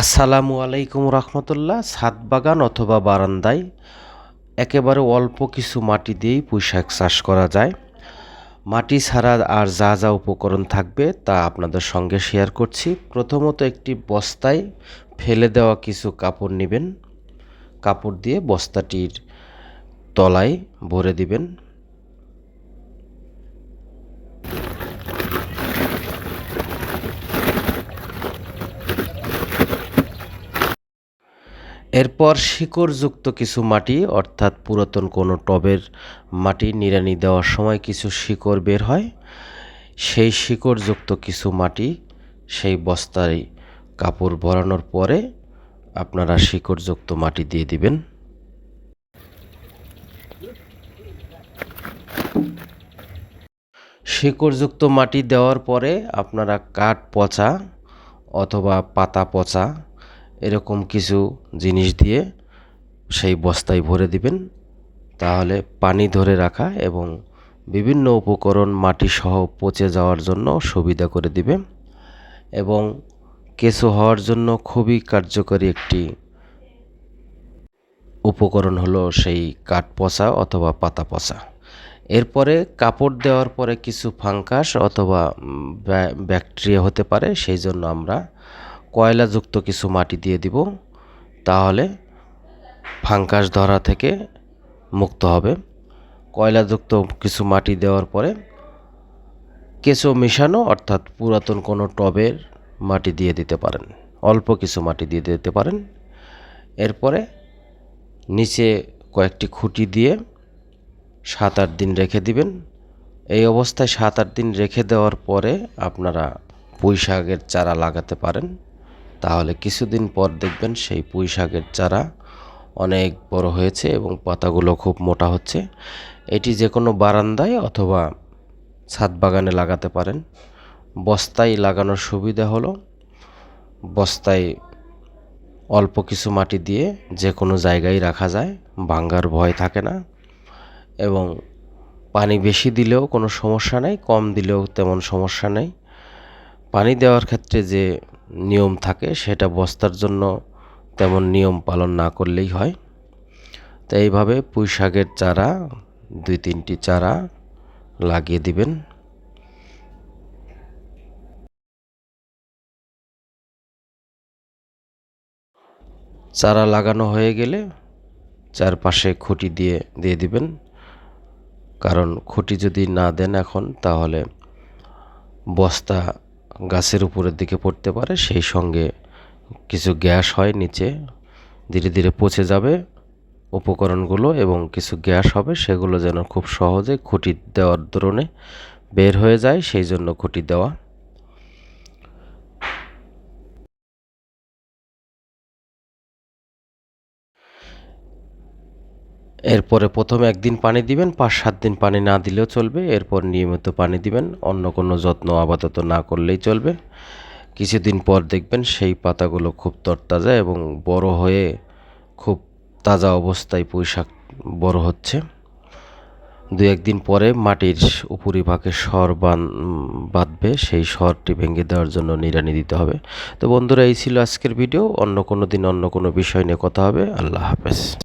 আসসালামু আলাইকুম রহমতুল্লাহ, ছাদ বাগান অথবা বারান্দায়। একেবারে অল্প কিছু মাটি দিয়েই পুঁইশাক চাষ করা যায়। মাটি ছাড়া আর যা যা উপকরণ থাকবে তা আপনাদের সঙ্গে শেয়ার করছি। প্রথমত একটি বস্তায় ফেলে দেওয়া কিছু কাপড় নেবেন। কাপড় দিয়ে বস্তাটির তলায় ভরে দিবেন। এরপর শিকড়যুক্ত কিছু মাটি, অর্থাৎ পুরাতন কোনো টবের মাটি নিড়ানি দেওয়ার সময় কিছু শিকড় বের হয়। সেই শিকড়যুক্ত কিছু মাটি সেই বস্তায় কাপড় ভরানোর পরে আপনারা শিকড়যুক্ত মাটি দিয়ে দিবেন। শিকড়যুক্ত মাটি দেওয়ার পরে আপনারা কাঠ পচা অথবা পাতা পচা এরকম কিছু জিনিস দিয়ে সেই বস্তায় ভরে দিবেন। তাহলে পানি ধরে রাখা এবং বিভিন্ন উপকরণ মাটি সহ পচে যাওয়ার জন্য সুবিধা করে দিবে এবং কেঁচো হওয়ার জন্য খুবই কার্যকরী একটি উপকরণ হলো সেই কাঠ পচা অথবা পাতা পচা। এরপরে কাপড় দেওয়ার পরে কিছু ফাঙ্কাস অথবা ব্যাকটেরিয়া হতে পারে, সেই জন্য আমরা কয়লাযুক্ত কিছু মাটি দিয়ে দিব, তাহলে ফাঙ্কাস ধরা থেকে মুক্ত হবে। কয়লাযুক্ত কিছু মাটি দেওয়ার পরে কেঁচো মেশানো, অর্থাৎ পুরাতন কোনো টবের মাটি দিয়ে দিতে পারেন, অল্প কিছু মাটি দিয়ে দিতে পারেন। এরপরে নিচে কয়েকটি খুঁটি দিয়ে সাত আট দিন রেখে দিবেন। এই অবস্থায় সাত আট দিন রেখে দেওয়ার পরে আপনারা পুঁই শাকের চারা লাগাতে পারেন। তাহলে কিছুদিন পর দেখবেন সেই পুঁই শাকের চারা অনেক বড় হয়েছে এবং পাতাগুলো খুব মোটা হচ্ছে। এটি যে কোনো বারান্দায় অথবা ছাদ বাগানে লাগাতে পারেন। বস্তায় লাগানোর সুবিধা হলো বস্তায় অল্প কিছু মাটি দিয়ে যে কোনো জায়গায় রাখা যায়, ভাঙ্গার ভয় থাকে না এবং পানি বেশি দিলেও কোনো সমস্যা নেই, কম দিলেও তেমন সমস্যা নেই। পানি দেওয়ার ক্ষেত্রে যে নিয়ম থাকে, সেটা বস্তার জন্য তেমন নিয়ম পালন না করলেই হয়। তো এইভাবে পুঁই শাকের চারা, দুই তিনটি চারা লাগিয়ে দিবেন। চারা লাগানো হয়ে গেলে চারপাশে খুঁটি দিয়ে দিয়ে দিবেন। কারণ খুঁটি যদি না দেন এখন, তাহলে বস্তা গাছের উপরের দিকে পড়তে পারে, সেই সঙ্গে কিছু গ্যাস হয় নিচে, ধীরে ধীরে পচে যাবে উপকরণগুলো এবং কিছু গ্যাস হবে, সেগুলো যেন খুব সহজে খুঁটি দেওয়ার ধরনে বের হয়ে যায়, সেই জন্য খুঁটি দেওয়া। এরপরে প্রথমে একদিন পানি দিবেন, পাঁচ সাত দিন পানি না দিলেও চলবে। এরপর নিয়মিত পানি দিবেন, অন্য কোনো যত্ন আপাতত না করলেই চলবে। কিছুদিন পর দেখবেন সেই পাতাগুলো খুব তরতাজা এবং বড় হয়ে খুব তাজা অবস্থায় পুঁইশাক বড় হচ্ছে। দু একদিন পরে মাটির উপরিভাগে স্বর বান, বাঁধবে, সেই স্বরটি ভেঙে দেওয়ার জন্য নিড়ানি দিতে হবে। তো বন্ধুরা, এই ছিল আজকের ভিডিও। অন্য কোনো দিন অন্য কোনো বিষয় নিয়ে কথা হবে। আল্লাহ হাফেজ।